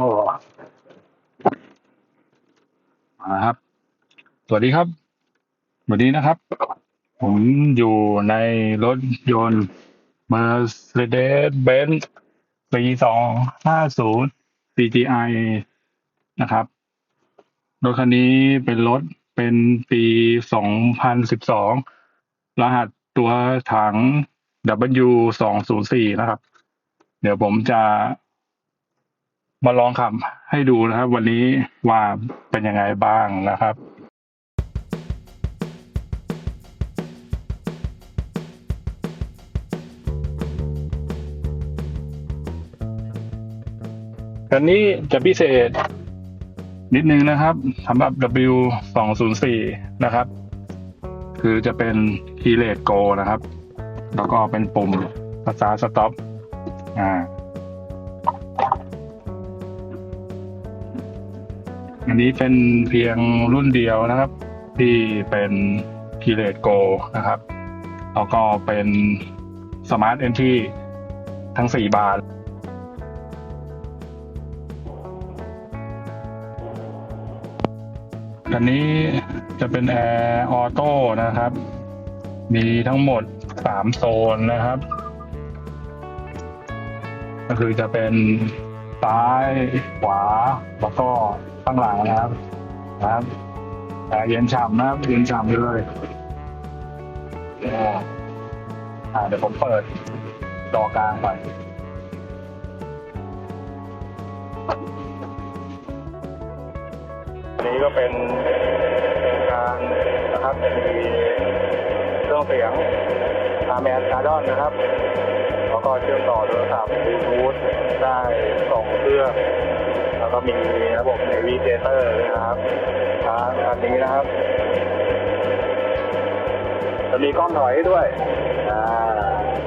มาครับ สวัสดีครับ วันนี้นะครับ ผมอยู่ในรถยนต์ Mercedes-Benz ปี250 CGI นะครับ รถคันนี้เป็นรถเป็นปี 2012 รหัสตัวถัง W204 นะครับ เดี๋ยวผมจะ มาลองขับให้ดูนะครับ วันนี้ว่าเป็นยังไงบ้างนะครับคันนี้จะพิเศษนิดนึงนะครับสำหรับ W 2 0 4นะครับ คือจะเป็น Keyless Go นะครับ แล้วก็เป็นปุ่มภาษา Stop อ่า อันนี้เป็นเพียงรุ่นเดียวนะครับ ที่เป็น Keyless Go นะครับ แล้วก็เป็น Smart Entry ทั้ง 4 บานอันนี้จะเป็นแอร์ออโต้นะครับ มีทั้งหมดสามโซนนะครับ ก็คือจะเป็นซ้ายขวาแล้วก็ ข้างหลังนะครับนะครับแอร์เย็นฉ่ำนะครับเย็นฉ่ำเลยอ่าเดี๋ยวผมเปิดจอกลางไปนี้ก็เป็นเป็นการนะครับมีเครื่องเสียงอาแมนการ์ดอนนะครับแล้วก็เชื่อมต่อโทรศัพท์บลูทูธได้สองเครื่อง แล้วก็มีระบบ Navigator ด้วยนะครับอ่าอันนี้นะครับ จะมีกล้องถอยด้วย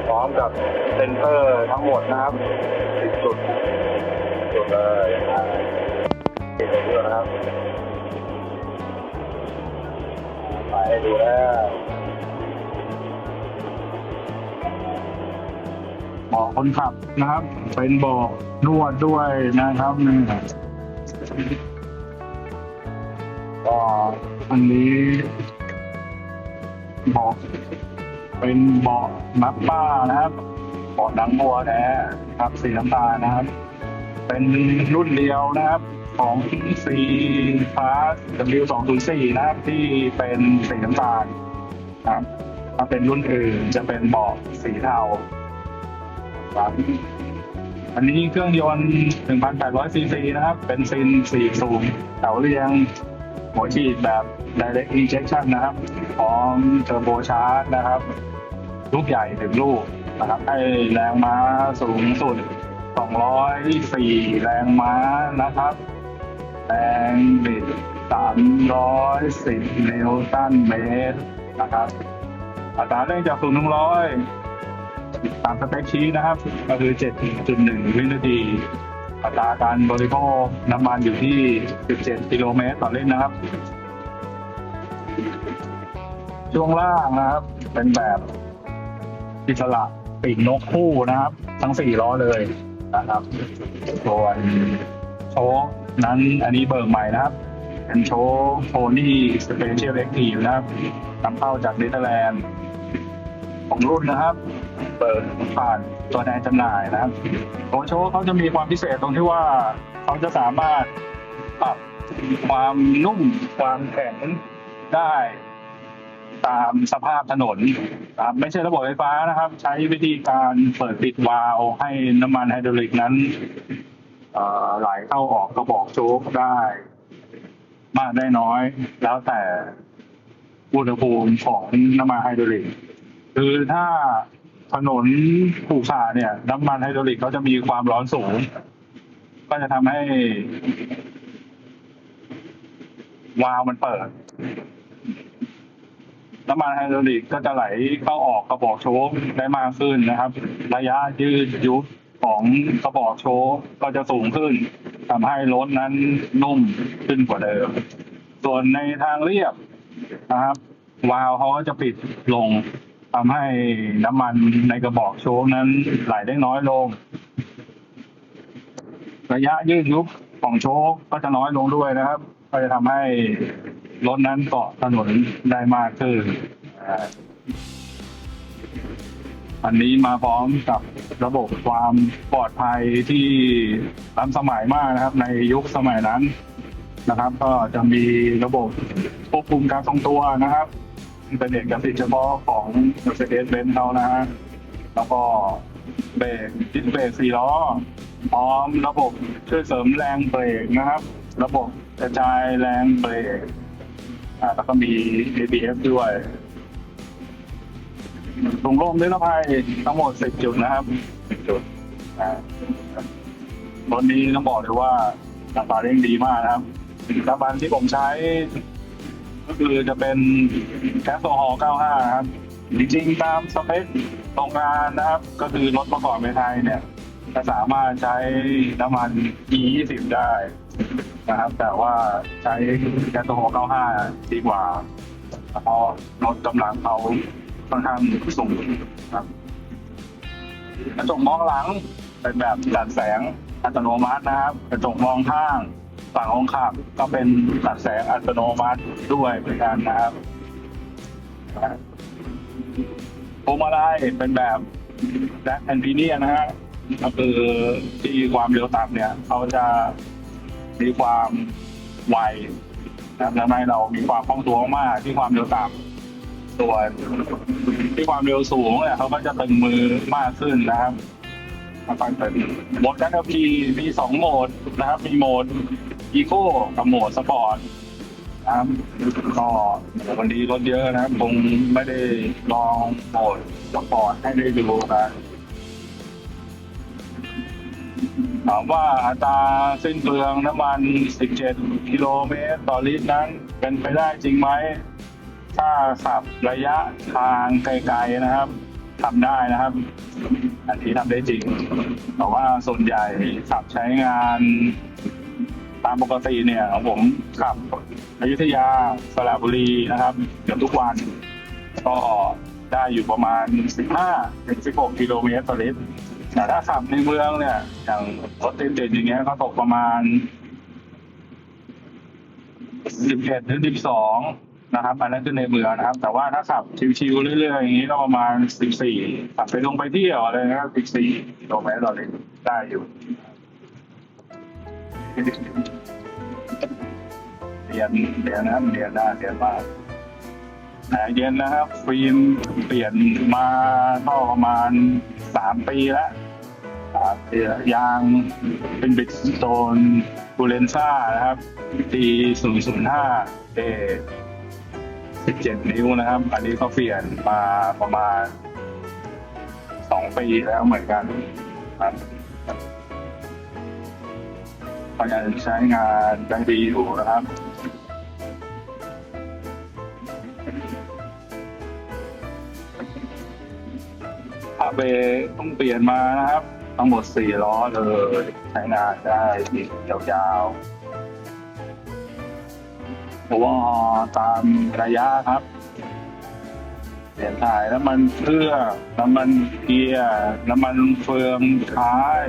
พร้อมกับเซนเซอร์ทั้งหมดนะครับสิบจุดจุดเลยอ่าติดด้วยนะครับ ไปดูแล้ว เบาะคนขับนะครับ เป็นเบาะนวดด้วยนะครับนี่ก็อันนี้เบาะเป็นเบาะนับป้านะครับเบาะหนังวัวแท้ครับสีน้ำตาลนะครับ เป็นรุ่นเดียวนะครับของสีฟ้า W204 นะครับที่เป็นสีน้ำตาลครับถ้าเป็นรุ่นอื่นจะเป็นเบาะสีเทา ครับอันนี้เครื่องยนต์ 1,800 ซีซีนะครับ เป็นซิน4สูบเต๋าเรียง หัวฉีดแบบ direct injection นะครับ พร้อมเทอร์โบชาร์จนะครับ ลูกใหญ่ถึงลูกนะครับ ให้แรงม้าสูงสุด 204 แรงม้านะครับ แรงบิด 310 นิวตันเมตรนะครับ อัตราเร่งจาก0ถึง100 ตามสเปคชี้นะครับ ก็คือ 7.1 วินาทีอัตราการบริโภคน้ำมันอยู่ที่ 17 กิโลเมตรต่อลิตรนะครับ ช่วงล่างนะครับ เป็นแบบอิสระปีกนกคู่นะครับ ทั้ง 4 ล้อเลยนะครับส่วนโชคนั้นอันนี้เบิกใหม่นะครับ เป็นโชคโพนี่สเปเชียลเอ็กทีนะครับนำเข้าจากเนเธอร์แลนด์ ของรุ่นนะครับ เปิดผ่านตัวแทนจำหน่ายนะครับตัวโชว์เขาจะมีความพิเศษตรงที่ว่าเขาจะสามารถปรับความนุ่มความแข็งได้ตามสภาพถนนนะครับไม่ใช่ระบบไฟฟ้านะครับ ใช้วิธีการเปิดปิดวาล์วให้น้ำมันไฮดรอลิกนั้นไหลเข้าออกกระบอกโชคได้ มากได้น้อย แล้วแต่อุณหภูมิของน้ำมันไฮดรอลิก คือถ้าถนนขรุขระเนี่ย น้ำมันไฮดรอลิกเขาจะมีความร้อนสูง ก็จะทำให้ วาล์วมันเปิด น้ำมันไฮดรอลิกก็จะไหลเข้าออกกระบอกโชคได้มากขึ้นนะครับ ระยะยืดยุบของกระบอกโชคก็จะสูงขึ้นทำให้รถนั้นนุ่มขึ้นกว่าเดิม ส่วนในทางเรียบนะครับ วาล์วเขาก็จะปิดลง ทำให้น้ำมันในกระบอกโชคนั้นไหลได้น้อยลง ระยะยืดยุบของโชคก็จะน้อยลงด้วยนะครับ ก็จะทำให้รถนั้นเกาะถนนได้มากขึ้นอันนี้มาพร้อมกับระบบความปลอดภัยที่ล้ำสมัยมากนะครับ ในยุคสมัยนั้นนะครับ ก็จะมีระบบควบคุมการทรงตัวนะครับ เป็นเอกสิทธิ์เฉพาะของ Mercedes-Benz เขานะฮะแล้วก็เบรกดิสเบรกสี่ล้อ พร้อมระบบช่วยเสริมแรงเบรกนะครับ ระบบกระจายแรงเบรกอ่าแล้วก็มี ABS ด้วยถุงลมนิรภัยทั้งหมด 10 จุดนะครับ10จุดอ่ารถนี้ต้องบอกเลยว่าราคาเร่งดีมากนะครับน้ำมันที่ผมใช้ ก็คือจะเป็นแก๊สโซฮอล์95 ครับ จริงๆ ตามสเปคโรงงานนะครับ ก็คือรถประกอบในไทยเนี่ยจะสามารถใช้น้ำมัน E20 ได้นะครับ แต่ว่าใช้แก๊สโซฮอล์95 ดีกว่า เพราะรถกำลังเขาค่อนข้างสูงครับกระจกมองหลังเป็นแบบตัดแสงอัตโนมัตินะครับ กระจกมองข้าง ฝั่งของขับก็เป็นตัดแสงอัตโนมัติด้วยเหมือนกันนะครับพวงมาลัยเป็นแบบแบ็คแอนพีเนียนะฮะก็คือที่ความเร็วต่ำเนี่ยเขาจะมีความไวนะครับทำให้เรามีความคล่องตัวมากที่ความเร็วต่ำส่วนที่ความเร็วสูงเนี่ยเขาก็จะตึงมือมากขึ้นนะครับแล้วก็เป็นโหมดการขับขี่มีสองโหมดนะครับ มีโหมด อีโคกับโหมดสปอร์ตนะครับก็วันนี้รถเยอะนะครับคงไม่ได้ลองโหมดสปอร์ตให้ได้ดูนะถามว่าอัตราสิ้นเปลืองน้ำมัน 17 กิโลเมตรต่อลิตรนั้นเป็นไปได้จริงไหม ถ้าขับระยะทางไกลๆนะครับทำได้นะครับ อันนี้ทำได้จริง แต่ว่าส่วนใหญ่ขับใช้งาน ตามปกติเนี่ยของผมขับอยุธยาสระบุรีนะครับเกือบทุกวัน ก็ได้อยู่ประมาณ 15ถึง16กิโลเมตรต่อลิตรแต่ถ้าขับในเมืองเนี่ยอย่างรถติดๆอย่างเงี้ยก็ตกประมาณ 11ถึง12นะครับอันนั้นคือในเมืองนะครับ แต่ว่าถ้าขับชิวๆเรื่อยๆอย่างนี้ก็ประมาณ 14ขับไปลงไปเที่ยวอะไรนะครับ14กิโลเมตรต่อลิตรได้อยู่ เรียนเรียนนะเรียนได้เรียนมากแอร์เย็นนะครับ ฟิล์มเปลี่ยนมาก็ประมาณสามปีแล้วสามปีแล้วยางเป็นบิดโตนบูเลนซ่านะครับปีศูนย์ศูนย์ห้าเอสิบเจ็ดนิ้วนะครับ อันนี้เขาเปลี่ยนมาประมาณสองปีแล้วเหมือนกันครับ ก็ยังใช้งานได้ดีอยู่นะครับพาเบต้องเปลี่ยนมานะครับ ทั้งหมดสี่ล้อเลย ใช้งานได้อีกยาวๆเพราะว่าตามระยะครับเปลี่ยนถ่ายน้ำมันเครื่องน้ำมันเกียร์น้ำมันเฟืองท้าย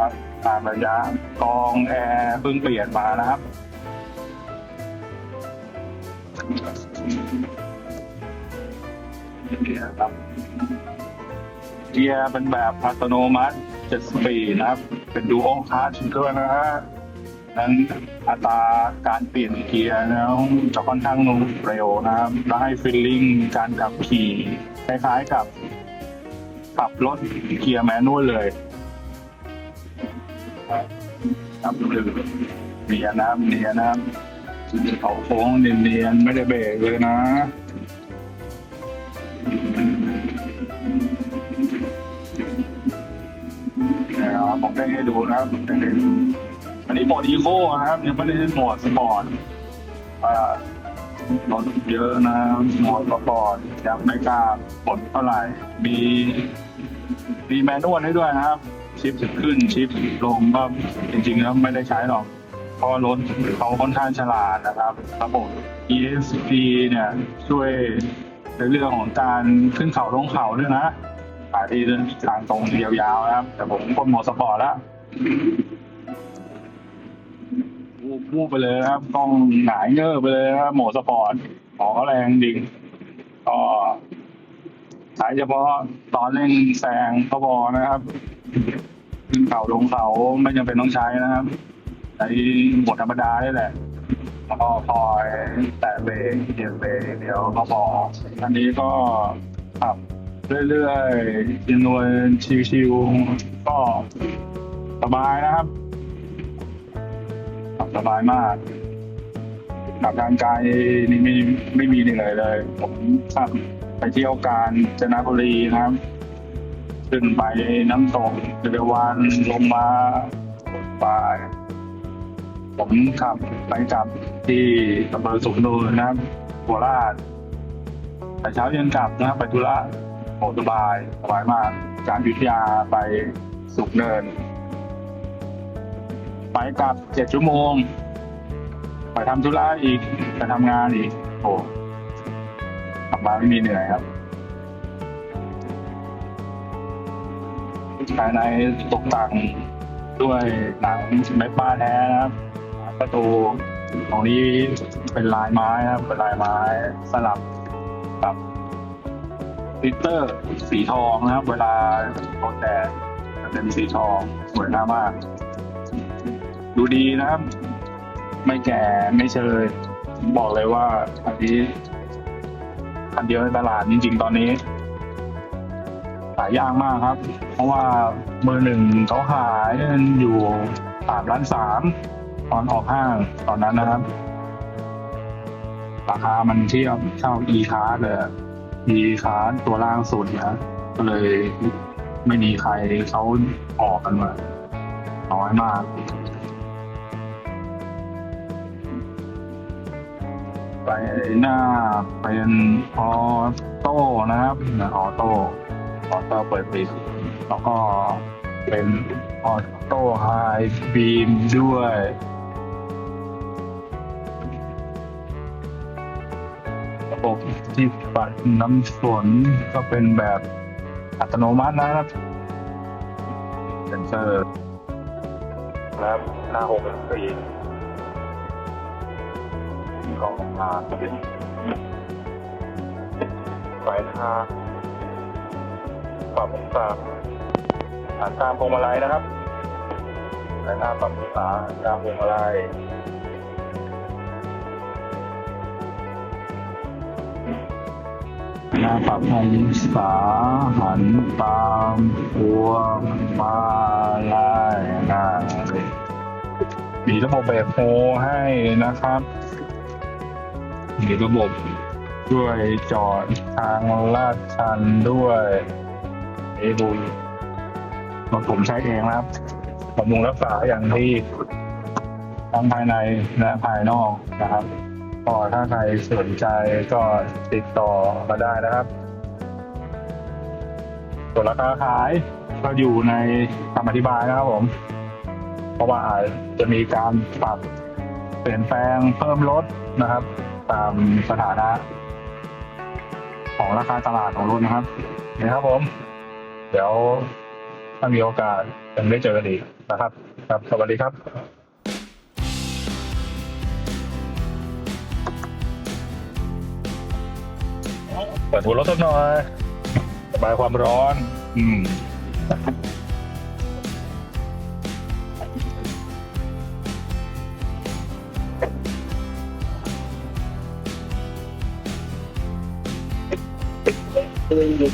ครับ ตามระยะกองแอร์เพิ่งเปลี่ยนมานะครับเครับเกียร์เป็นแบบอัตโนมัติ7สปีดนะครับ เป็นดูโอคาร์ชด้วยนะฮะนั้นอัตราการเปลี่ยนเกียร์แล้วจะค่อนข้างเร็วนะครับ และให้ฟีลลิ่งการขับขี่ คล้ายๆกับขับรถเกียร์แมนนวลเลย ครับเนียนนะครับเนียนนะครับเขาโค้งเนียนๆไม่ได้เบรกเลยนะนะครับผมได้ให้ดูนะครับอันนี้โหมดอีโคนะครับยังไม่ได้โหมดสปอร์ตอ่ารถเยอะนะโหมดสปอร์ตยังไม่กล้ากดเท่าไหร่ มีมีแมนนวลให้ด้วยนะครับ ชิปขึ้นชิปลงก็จริงๆแล้วไม่ได้ใช้หรอก เพราะรถเขาค่อนข้างฉลาดนะครับ ระบบ ESP เนี่ยช่วยในเรื่องของการขึ้นเขาลงเขาด้วยนะสาที่ทางตรงยาวๆนะครับ แต่ผมคนหมดสปอร์ตแล้ววูบไปเลยนะครับ ต้องหงายเงือไปเลยนะครับโหมดสปอร์ตขอแรงจริงก็ ใช้เฉพาะตอนเล่นแซงก็พอนะครับขึ้นเขาลงเขาไม่จำเป็นต้องใช้นะครับใช้โหมดธรรมดาได้แหละแล้วก็คอยแตะเบรกเหยียบเบรกเดียวก็พออันนี้ก็ขับเรื่อยๆจินวนชิวๆก็สบายนะครับขับสบายมากขับทางไกลนี่ไม่ไม่มีเหนื่อยเลย ผมขับ ไปเที่ยวการจนบุรีนะครับ ขึ้นไปน้ำตกเดรวันลงมาไปผมขับไปกลับที่อำเภอสุขนูนนะครับโคราชแต่เช้าเย็นกลับนะครับ ไปธุระโหสบายสบายมากจากยุธยาไปสุขเนิน ไปกลับเจ็ดชั่วโมง ไปทำธุระอีกไปทำงานอีก โอ้ กลับมาไม่มีเหนื่อยครับ ภายในตกแต่งด้วยหนังไม้ป้าแท้นะครับ ประตูตรงนี้เป็นลายไม้นะครับเป็นลายไม้สลับกับลิตเตอร์สีทองนะครับ เวลาโดนแดดจะเป็นสีทองสวยงามมาก ดูดีนะครับ ไม่แก่ไม่เชยบอกเลยว่าอันนี้ คันเดียวในตลาดจริง ๆ ตอนนี้ขายยากมากครับ เพราะว่ามือหนึ่งเขาขายอยู่สามล้านสามตอนออกห้างตอนนั้นนะครับ ราคามันเทียบเท่า e คาร์เลย e คาร์ตัวล่างสุดนะก็เลยไม่มีใครเขาออกกันมาน้อยมาก ไปหน้าเป็นออโต้นะครับออโต้ออโต้เปิดปิดแล้วก็เป็นออโต้ไฮบีมด้วยระบบที่ปัดน้ำฝนก็เป็นแบบอัตโนมัตินะครับเซนเซอร์ ครับหน้าหกสี่ กล้องหน้าเป็นไฟทางปรับองศาฐานตามพวงมาลัยนะครับฐานตามปรับองศาตามพวงมาลัยหน้าปรับองศาหันตามพวงมาลัยนะมีระบบแบบโฮให้นะครับ มีระบบด้วยจอดทางลาดชันด้วยเอดูผมใช้เองนะครับบำรุงรักษาอย่างที่ทั้งภายในและภายนอกนะครับก็ถ้าใครสนใจก็ติดต่อมาได้นะครับส่วนราคาขายก็อยู่ในคำอธิบายนะครับผม เพราะว่าอาจจะมีการปรับเปลี่ยนแปลงเพิ่มลดนะครับ ตามสถานะ ของราคาตลาดของรุ่นนะครับนะครับผม เดี๋ยวถ้ามีโอกาสยังได้เจอกันอีกนะครับ ครับ สวัสดีครับเปิดหัวรถสักหน่อยระบายความร้อน อืม cái gì